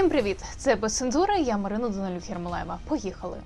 Всім привіт! Це без цензури. Я Марина Данилюк Єрмолаєва. Поїхали.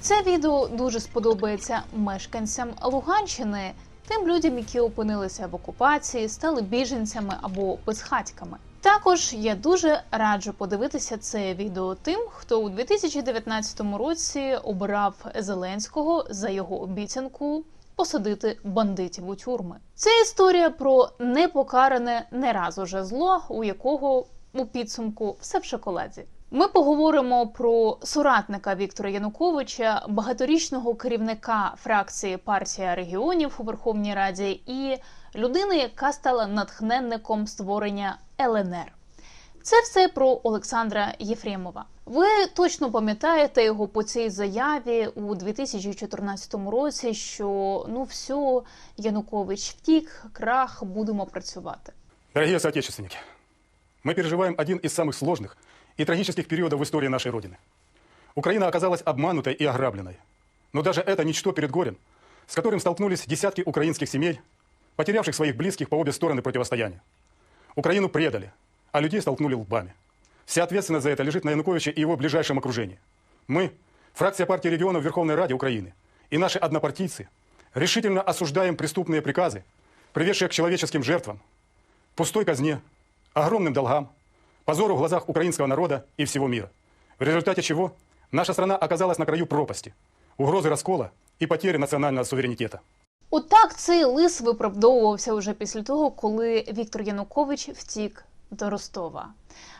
Це відео дуже сподобається мешканцям Луганщини, тим людям, які опинилися в окупації, стали біженцями або безхатьками. Також я дуже раджу подивитися це відео тим, хто у 2019 році обирав Зеленського за його обіцянку посадити бандитів у тюрми. Це історія про непокаране не раз уже зло, у якого у підсумку все в шоколаді. Ми поговоримо про соратника Віктора Януковича, багаторічного керівника фракції партія регіонів у Верховній Раді і людини, яка стала натхненником створення ЛНР. Це все про Олександра Єфремова. Ви точно пам'ятаєте його по цій заяві у 2014 році, що ну все, Янукович втік, крах, будемо працювати. Дорогие соотечественники, мы переживаем один из самых сложных и трагических периодов в истории нашей Родины. Украина оказалась обманутой и ограбленной. Но даже это ничто перед горем, с которым столкнулись десятки украинских семей, потерявших своих близких по обе стороны противостояния. Украину предали, а людей столкнули лбами. Вся ответственность за это лежит на Януковиче и его ближайшем окружении. Мы, фракция партии регионов Верховной Ради Украины и наши однопартийцы, решительно осуждаем преступные приказы, приведшие к человеческим жертвам, пустой казне, огромным долгам, позору в глазах украинского народа и всего мира. В результате чего наша страна оказалась на краю пропасти, угрозы раскола и потери национального суверенитета. Отак цей лис виправдовувався уже після того, коли Віктор Янукович втік до Ростова.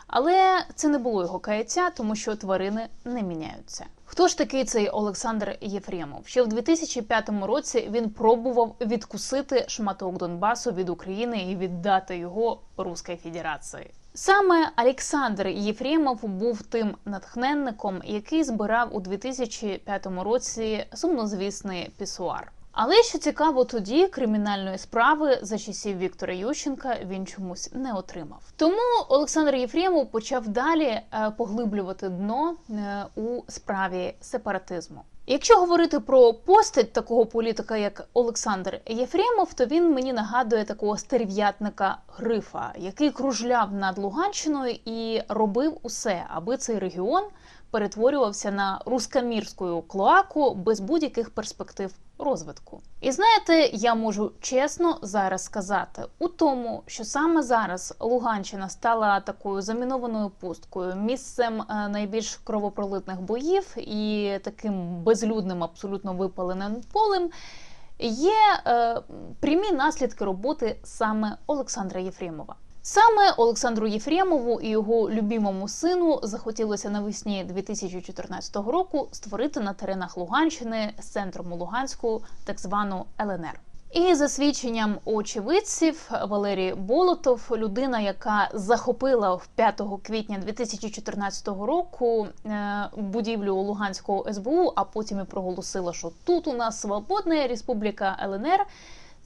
Але це не було його каяття, тому що тварини не міняються. Хто ж такий цей Олександр Єфремов? Ще в 2005 році він пробував відкусити шматок Донбасу від України і віддати його Руській Федерації. Саме Олександр Єфремов був тим натхненником, який збирав у 2005 році сумнозвісний пісуар. Але що цікаво, тоді кримінальної справи за часів Віктора Ющенка він чомусь не отримав. Тому Олександр Єфремов почав далі е, поглиблювати дно е, у справі сепаратизму. Якщо говорити про постать такого політика, як Олександр Єфремов, то він мені нагадує такого стерв'ятника Грифа, який кружляв над Луганщиною і робив усе, аби цей регіон перетворювався на рускамірську клоаку без будь-яких перспектив розвитку. І знаєте, я можу чесно зараз сказати у тому, що саме зараз Луганщина стала такою замінованою пусткою, місцем е, найбільш кровопролитних боїв і таким безлюдним, абсолютно випаленим полем. Є е, прямі наслідки роботи саме Олександра Єфремова. Саме Олександру Єфремову і його любімому сину захотілося навесні 2014 року створити на теренах Луганщини з центром Луганську так звану ЛНР. І за свідченням очевидців Валерій Болотов, людина, яка захопила в 5 квітня 2014 року е, будівлю Луганського СБУ, а потім і проголосила, що тут у нас свободна республіка ЛНР.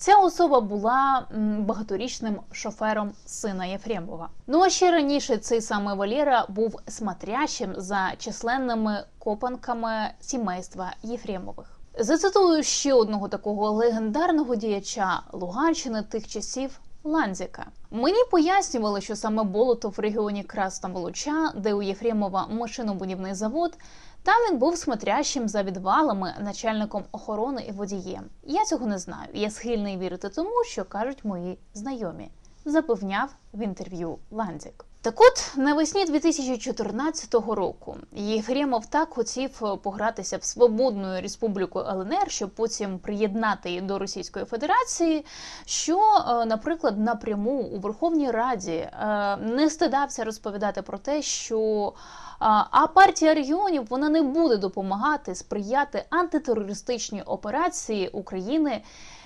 Ця особа була багаторічним шофером сина Єфремова. Ну а ще раніше цей саме Валєра був смотрящим за численними копанками сімейства Єфремових. Зацитую ще одного такого легендарного діяча Луганщини тих часів. Ланзіка мені пояснювали, що саме болото в регіоні Красна де у Єфремова машинобудівний завод, там він був смотрящим за відвалами, начальником охорони і водієм. Я цього не знаю. Я схильний вірити тому, що кажуть мої знайомі. Запевняв в інтерв'ю Ландзік. Так от навесні 2014 року Єфремов так хотів погратися в свободну республіку ЛНР, щоб потім приєднати її до Російської Федерації, що, е, наприклад, напряму у Верховній Раді е, не стидався розповідати про те, що а партія регіонів вона не буде допомагати сприяти антитерористичній операції України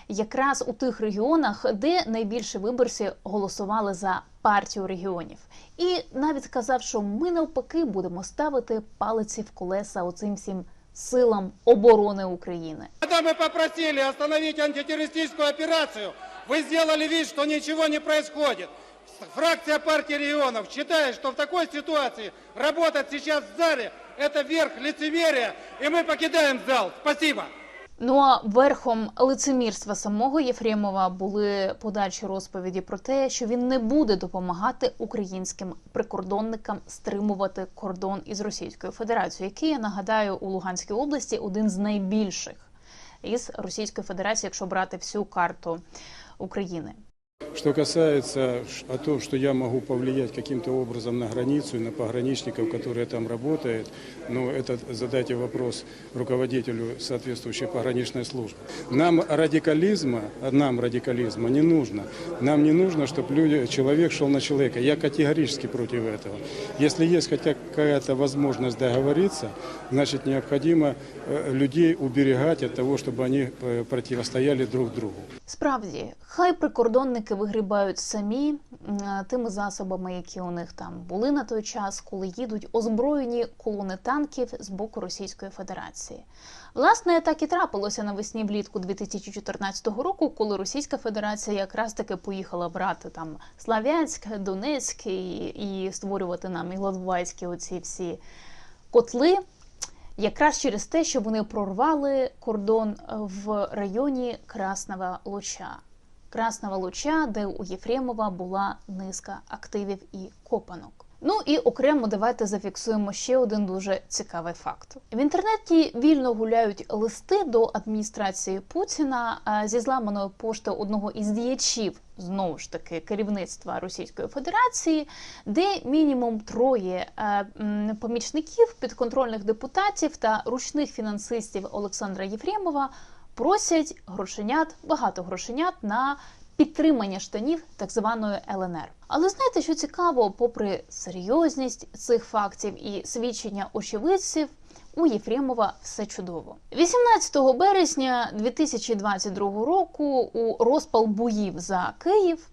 якраз у тих регіонах, де найбільше виборці голосували за партію регіонів, і навіть сказав, що ми навпаки будемо ставити палиці в колеса оцим всім силам оборони України. Когда мы попросили остановить антитеррористическую операцию, вы сделали вид, что ничего не происходит. Фракция партии регионов считает, что в такой ситуации работать сейчас в зале – это верх лицемерия, и мы покидаем зал. Спасибо. Ну а верхом лицемірства самого Єфремова були подальші розповіді про те, що він не буде допомагати українським прикордонникам стримувати кордон із Російською Федерацією, який я нагадаю у Луганській області один з найбільших із Російської Федерації, якщо брати всю карту України. Что касается о том, что я могу повлиять каким-то образом на границу и на пограничников, которые там работают, ну, это задайте вопрос руководителю соответствующей пограничной службы. Нам радикализма, нам радикализма не нужно. Нам не нужно, чтобы люди, человек шел на человека. Я категорически против этого. Если есть хотя какая-то возможность договориться, значит, необходимо э, людей уберегать от того, чтобы они э, противостояли друг другу. Справді, хай прикордонники вигрібають самі тими засобами, які у них там були на той час, коли їдуть озброєні колони танків з боку Російської Федерації. Власне, так і трапилося навесні влітку 2014 року, коли Російська Федерація якраз таки поїхала брати там Славянськ, Донецьк і, і створювати нам Іловайські оці всі котли. Якраз через те, що вони прорвали кордон е, в районі Красного Луча. Красного Луча, де у Єфремова була низка активів і копанок. Ну і окремо давайте зафіксуємо ще один дуже цікавий факт. В інтернеті вільно гуляють листи до адміністрації Путіна е, зі зламаної пошти одного із діячів знову ж таки керівництва Російської Федерації, де мінімум троє е, помічників підконтрольних депутатів та ручних фінансистів Олександра Єфремова просять грошенят, багато грошенят на підтримання штанів так званої ЛНР. Але знаєте, що цікаво, попри серйозність цих фактів і свідчення очевидців, у Єфремова все чудово. 18 березня 2022 року у розпал боїв за Київ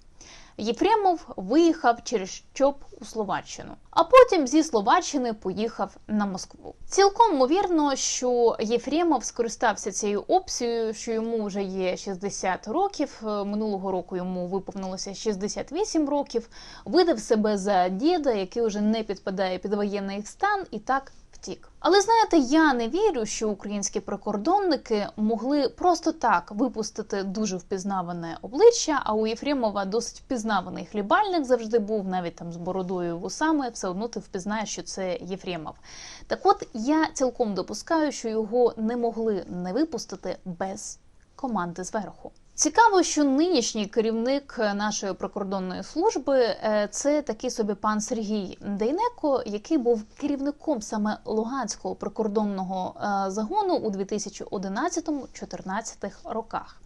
Єфремов виїхав через ЧОП у Словаччину, а потім зі Словаччини поїхав на Москву. Цілком ймовірно, що Єфремов скористався цією опцією, що йому вже є 60 років. е, Минулого року йому виповнилося 68 років. Видав себе за діда, який вже не підпадає під воєнний стан, і так втік. Але знаєте, я не вірю, що українські прикордонники могли просто так випустити дуже впізнаване обличчя. А у Єфремова досить впізнаваний хлібальник завжди був, навіть там з бородою вусами, все одно ти впізнаєш, що це Єфремов. Так от я цілком допускаю, що його не могли не випустити без команди зверху. Цікаво, що нинішній керівник нашої прикордонної служби е, це такий собі пан Сергій Дейнеко, який був керівником саме Луганського прикордонного е, загону у 2011-2014 роках.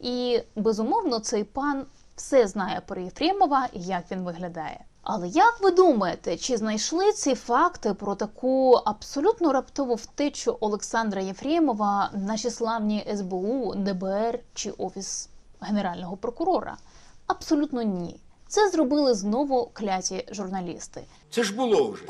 І безумовно цей пан все знає про Єфремова і як він виглядає. Але як ви думаєте, чи знайшли ці факти про таку абсолютно раптову втечу Олександра Єфремова наші славні СБУ, ДБР чи Офіс Генерального прокурора? Абсолютно ні. Це зробили знову кляті журналісти. Це ж було вже.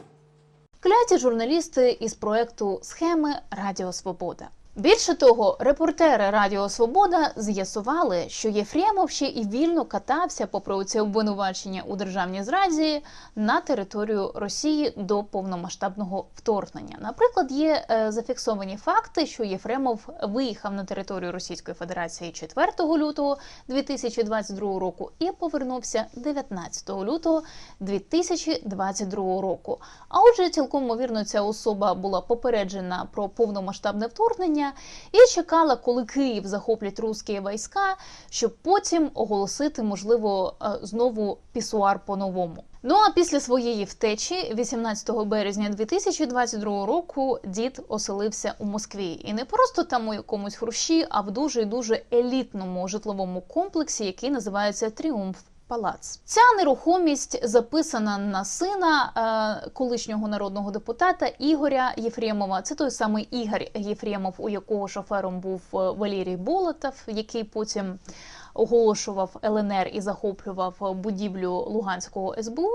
Кляті журналісти із проекту Схеми Радіо Свобода. Більше того, репортери Радіо Свобода з'ясували, що Єфремов ще і вільно катався, попри оці обвинувачення у державній зраді, на територію Росії до повномасштабного вторгнення. Наприклад, є е, зафіксовані факти, що Єфремов виїхав на територію Російської Федерації 4 лютого 2022 року і повернувся 19 лютого 2022 року. А отже, цілком ймовірно, ця особа була попереджена про повномасштабне вторгнення і чекала, коли Київ захоплять русські війська, щоб потім оголосити, можливо, е, знову пісуар по-новому. Ну а після своєї втечі, 18 березня 2022 року, дід оселився у Москві, і не просто там у якомусь хрущі, а в дуже дуже елітному житловому комплексі, який називається Тріумф. Палац. Ця нерухомість записана на сина е, колишнього народного депутата Ігоря Єфремова. Це той самий Ігор Єфремов, у якого шофером був е, Валерій Болотов, який потім оголошував ЛНР і захоплював будівлю Луганського СБУ.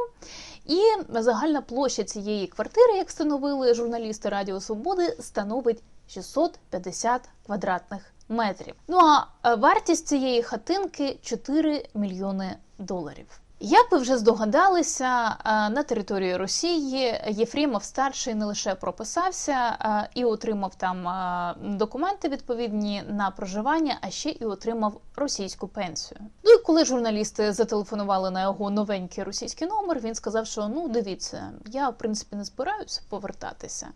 І загальна площа цієї квартири, як встановили журналісти Радіо Свободи, становить 650 квадратних метрів. Ну а е, вартість цієї хатинки 4 мільйони доларів. Як ви вже здогадалися, е, на території Росії Єфремов старший не лише прописався е, і отримав там е, документи відповідні на проживання, а ще і отримав російську пенсію. Ну і коли журналісти зателефонували на його новенький російський номер, він сказав, що ну дивіться, я в принципі не збираюся повертатися.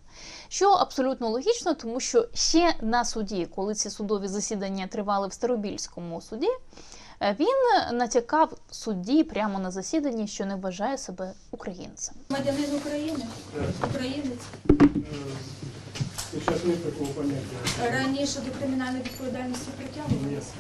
Що абсолютно логічно, тому що ще на суді, коли ці судові засідання тривали в Старобільському суді. Е, Він натякав судді прямо на засіданні, що не вважає себе українцем. Громадянин України, українець такого раніше до кримінальної відповідальності притягувався.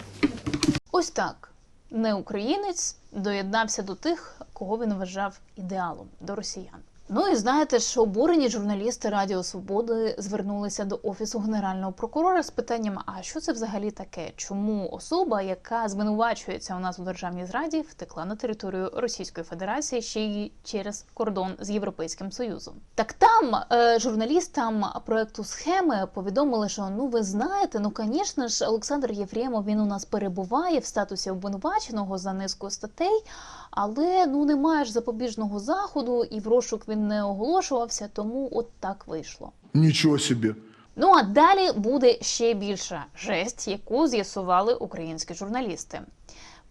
Ось так не українець доєднався до тих, кого він вважав ідеалом до росіян. Ну і знаєте, що обурені журналісти Радіо Свободи звернулися до офісу генерального прокурора з питанням: а що це взагалі таке? Чому особа, яка звинувачується у нас у державній зраді, втекла на територію Російської Федерації ще й через кордон з Європейським Союзом? Так там е, журналістам проекту схеми повідомили, що ну ви знаєте, ну звісно ж, Олександр Єфремов він у нас перебуває в статусі обвинуваченого за низкою статей, але ну немає ж запобіжного заходу, і в розшук він не оголошувався, тому от так вийшло. Нічого собі. Ну а далі буде ще більша жесть, яку з'ясували українські журналісти.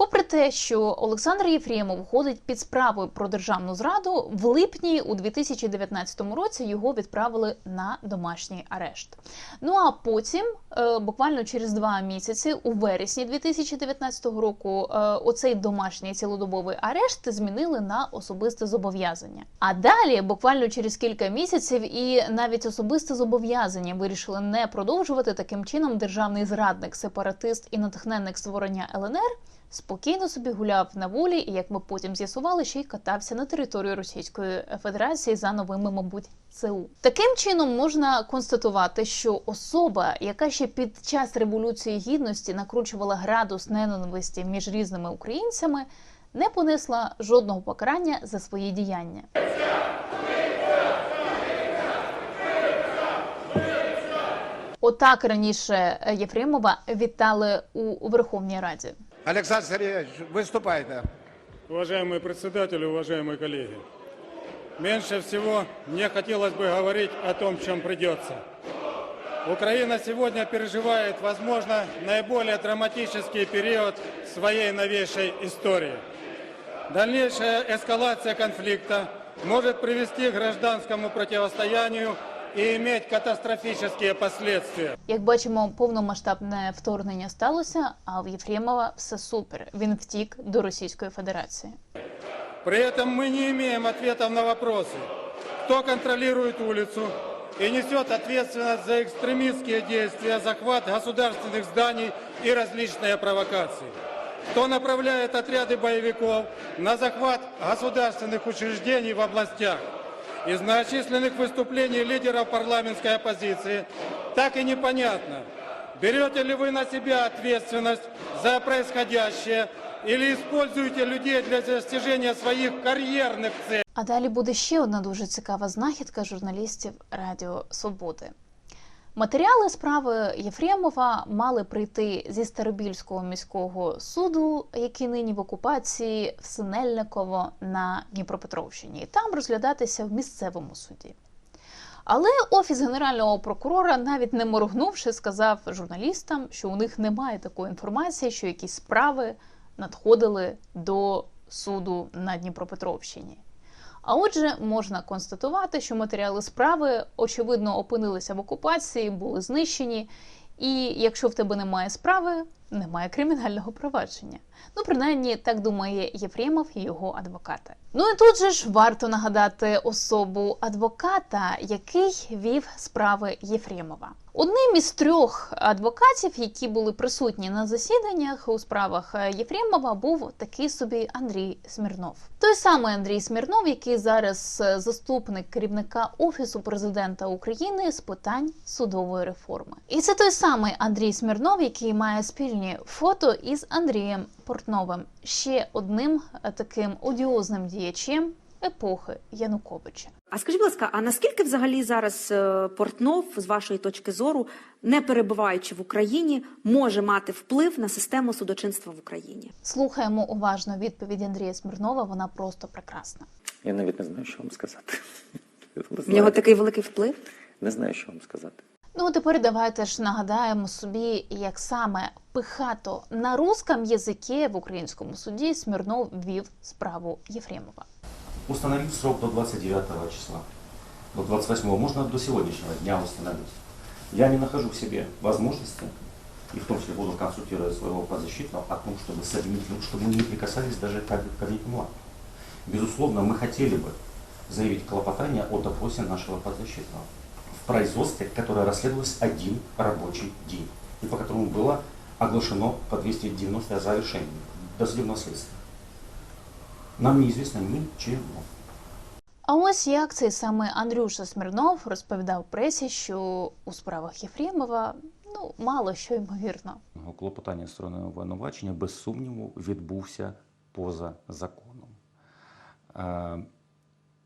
Попри те, що Олександр Єфремов ходить під справою про державну зраду, в липні у 2019 році його відправили на домашній арешт. Ну а потім, е, буквально через два місяці, у вересні 2019 року, е, оцей домашній цілодобовий арешт змінили на особисте зобов'язання. А далі, буквально через кілька місяців, і навіть особисте зобов'язання вирішили не продовжувати таким чином. Державний зрадник, сепаратист і натхненник створення ЛНР спокійно собі гуляв на волі, і як ми потім з'ясували, ще й катався на територію Російської Федерації за новими, мабуть, ЦУ. Таким чином можна констатувати, що особа, яка ще під час революції гідності накручувала градус ненависті між різними українцями, не понесла жодного покарання за свої діяння. Отак раніше Єфремова вітали у Верховній Раді. Александр Сергеевич, выступайте. Уважаемый председатель, уважаемые коллеги, меньше всего мне хотелось бы говорить о том, чем придется. Украина сегодня переживает, возможно, наиболее драматический период своей новейшей истории. Дальнейшая эскалация конфликта может привести к гражданскому противостоянию и иметь катастрофические последствия. Як бачимо, повномасштабне вторгнення сталося, а в Єфремова все супер. Він втік до Російської Федерації. При этом мы не имеем ответов на вопросы, кто контролирует улицу и несет ответственность за экстремистские действия, захват государственных зданий и различные провокации. Кто направляет отряды боевиков на захват государственных учреждений в областях. Из многочисленных выступлений лидеров парламентской оппозиции так и непонятно, берете ли вы на себя ответственность за происходящее или используете людей для достижения своих карьерных целей. А далі буде ще одна дуже цікава знахідка журналістів Радіо Свободи. Матеріали справи Єфремова мали прийти зі Старобільського міського суду, який нині в окупації в Синельниково на Дніпропетровщині, і там розглядатися в місцевому суді. Але офіс генерального прокурора, навіть не моргнувши, сказав журналістам, що у них немає такої інформації, що якісь справи надходили до суду на Дніпропетровщині. А отже, можна констатувати, що матеріали справи очевидно опинилися в окупації, були знищені. І якщо в тебе немає справи, немає кримінального провадження. Ну, принаймні, так думає Єфремов і його адвокати. Ну і тут же ж варто нагадати особу адвоката, який вів справи Єфремова. Одним із трьох адвокатів, які були присутні на засіданнях у справах Єфремова, був такий собі Андрій Смірнов. Той самий Андрій Смірнов, який зараз заступник керівника офісу президента України з питань судової реформи. І це той самий Андрій Смірнов, який має спільні фото із Андрієм Портновим, ще одним е, таким одіозним діячем епохи Януковича. А скажіть, будь ласка, а наскільки взагалі зараз е, Портнов, з вашої точки зору, не перебуваючи в Україні, може мати вплив на систему судочинства в Україні? Слухаємо уважно відповідь Андрія Смірнова. Вона просто прекрасна. Я навіть не знаю, що вам сказати. В нього такий великий вплив. Не знаю, що вам сказати. Ну а тепер давайте ж нагадаємо собі, як саме пихато на русском язикі в українському суді Смірнов вів справу Єфремова. Установить срок до 29 числа. До 28 можно до сегодняшнего дня установить. Я не нахожу в себе возможности, и в том числе буду консультировать своего подзащитного, о том, чтобы с обвинителем, чтобы мы не прикасались даже к к обвинительному акту. Безусловно, мы хотели бы заявить клопотание о допросе нашего подзащитного в производстве, которое расследовалось один рабочий день, и по которому было оглашено по 290 о завершении досудебного следствия. Нам неизвестно ничего. А ось як цей саме Андрюша Смірнов розповідав пресі, що у справах Єфремова ну мало що ймовірно. Клопотання сторони обвинувачення без сумніву відбувся поза законом.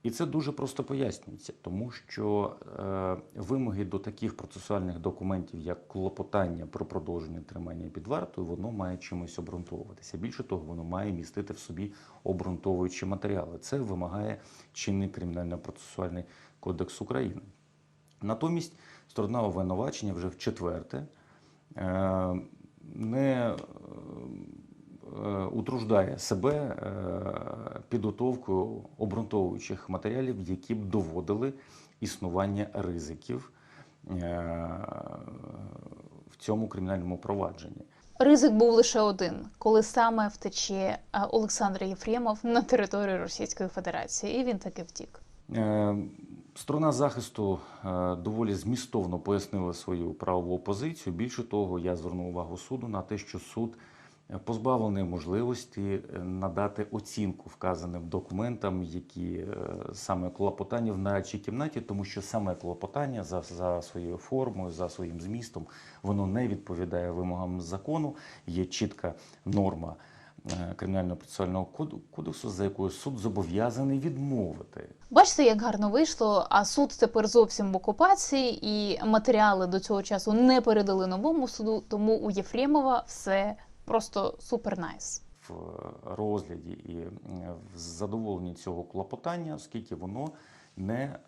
І це дуже просто пояснюється, тому що е, вимоги до таких процесуальних документів, як клопотання про продовження тримання під вартою, воно має чимось обґрунтовуватися. Більше того, воно має містити в собі обґрунтовуючі матеріали. Це вимагає чинний кримінально-процесуальний кодекс України. Натомість сторона обвинувачення вже в четверте е, не е, утруждає себе е, підготовкою обґрунтовуючих матеріалів, які б доводили існування ризиків е, в цьому кримінальному провадженні. Ризик був лише один, коли саме втече Олександр Єфремов на територію Російської Федерації, і він таки втік. Е, Сторона захисту е, доволі змістовно пояснила свою правову позицію. Більше того, я звернув увагу суду на те, що суд е, позбавлений можливості е, надати оцінку вказаним документам, які е, саме клопотання в нарадчій кімнаті, тому що саме клопотання за, за своєю формою, за своїм змістом, воно не відповідає вимогам закону. Є чітка норма е, кримінально-процесуального коду- кодексу, за якою суд зобов'язаний відмовити Бачите, як гарно вийшло. А суд тепер зовсім в окупації, і матеріали до цього часу не передали новому суду. Тому у Єфремова все просто супер найс. в розгляді і е, в задоволенні цього клопотання, оскільки воно не,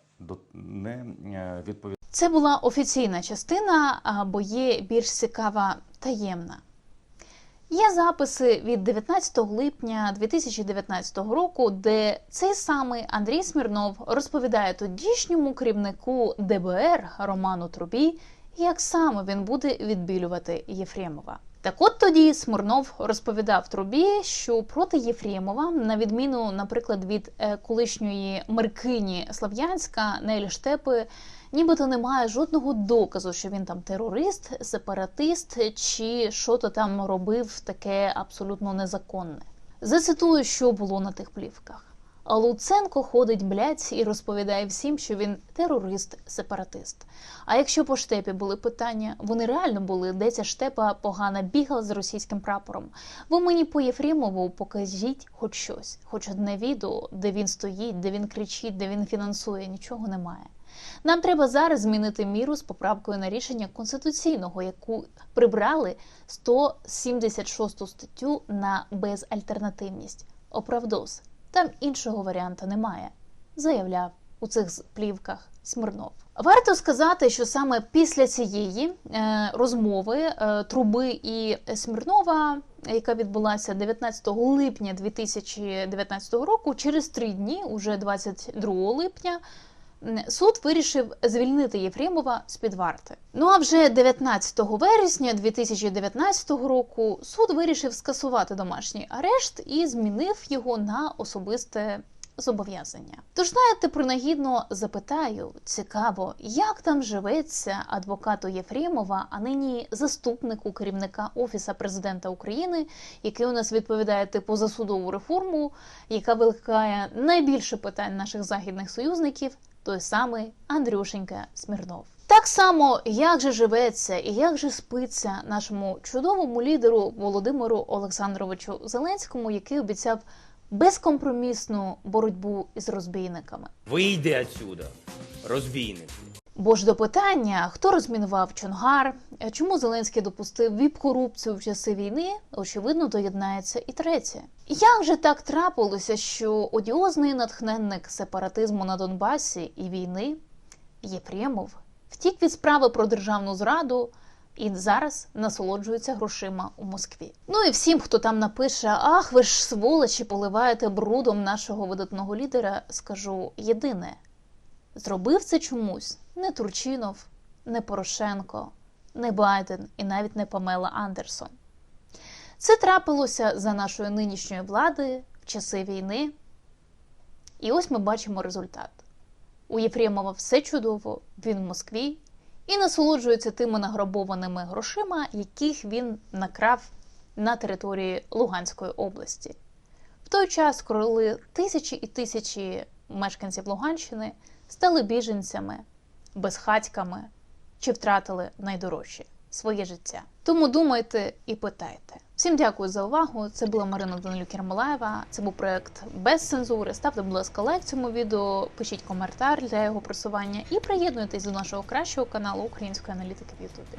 не е, відповідає. Це була офіційна частина, бо є більш цікава таємна. Є записи від 19 липня 2019 року, де цей самий Андрій Смірнов розповідає тодішньому керівнику ДБР Роману Трубі, як саме він буде відбілювати Єфремова. Так от тоді Смирнов розповідав Трубі, що проти Єфремова, на відміну, наприклад, від е, колишньої Меркині Слав'янська Нелі Штепи, нібито немає жодного доказу, що він там терорист, сепаратист чи що то там робив таке абсолютно незаконне. Зацитую, що було на тих плівках. А Луценко ходить блядь, і розповідає всім, що він терорист-сепаратист. А якщо по штепі були питання, вони реально були, де ця штепа погано бігала з російським прапором. Ви мені по Єфремову покажіть хоч щось, хоч одне відео, де він стоїть, де він кричить, де він фінансує, нічого немає. Нам треба зараз змінити міру з поправкою на рішення конституційного, яку прибрали 176 статтю на безальтернативність. Оправдос. Там іншого варіанта немає, заявляв у цих плівках Смирнов. Варто сказати, що саме після цієї е, розмови е, Труби і Смірнова, яка відбулася 19 липня 2019 року, через три дні, уже 22 липня, суд вирішив звільнити Єфремова з під варти. Ну а вже 19 вересня 2019 року суд вирішив скасувати домашній арешт і змінив його на особисте зобов'язання. Тож знаєте, принагідно запитаю, цікаво, як там живеться адвокату Єфремова, а нині заступнику керівника офіса президента України, який у нас відповідає типу за судову реформу, яка викликає найбільше питань наших західних союзників, той самий Андрюшенька Смірнов. Так само, як же живеться і як же спиться нашому чудовому лідеру Володимиру Олександровичу Зеленському, який обіцяв безкомпромісну боротьбу із розбійниками. Вийди отсюда, розбійник. Бо ж до питання, хто розмінував Чонгар, чому Зеленський допустив віп-корупцію в часи війни, очевидно, доєднається і третє. Як же так трапилося, що одіозний натхненник сепаратизму на Донбасі і війни Єфремов втік від справи про державну зраду і зараз насолоджується грошима у Москві. Ну і всім, хто там напише: Ах, ви ж сволочі, поливаєте брудом нашого видатного лідера, скажу єдине. Зробив це чомусь не Турчинов, не Порошенко, не Байден і навіть не Памела Андерсон. Це трапилося за нашої нинішньої влади в часи війни. І ось ми бачимо результат. У Єфремова все чудово, він в Москві і насолоджується тими награбованими грошима, яких він накрав на території Луганської області. В той час, коли тисячі і тисячі мешканців Луганщини стали біженцями, безхатьками чи втратили найдорожче своє життя. Тому думайте і питайте. Всім дякую за увагу. Це була Марина Данилюк Ермолаєва. Це був проект без цензури. Ставте, будь ласка, лайк цьому відео, пишіть коментар для його просування і приєднуйтесь до нашого кращого каналу української аналітики в Ютубі.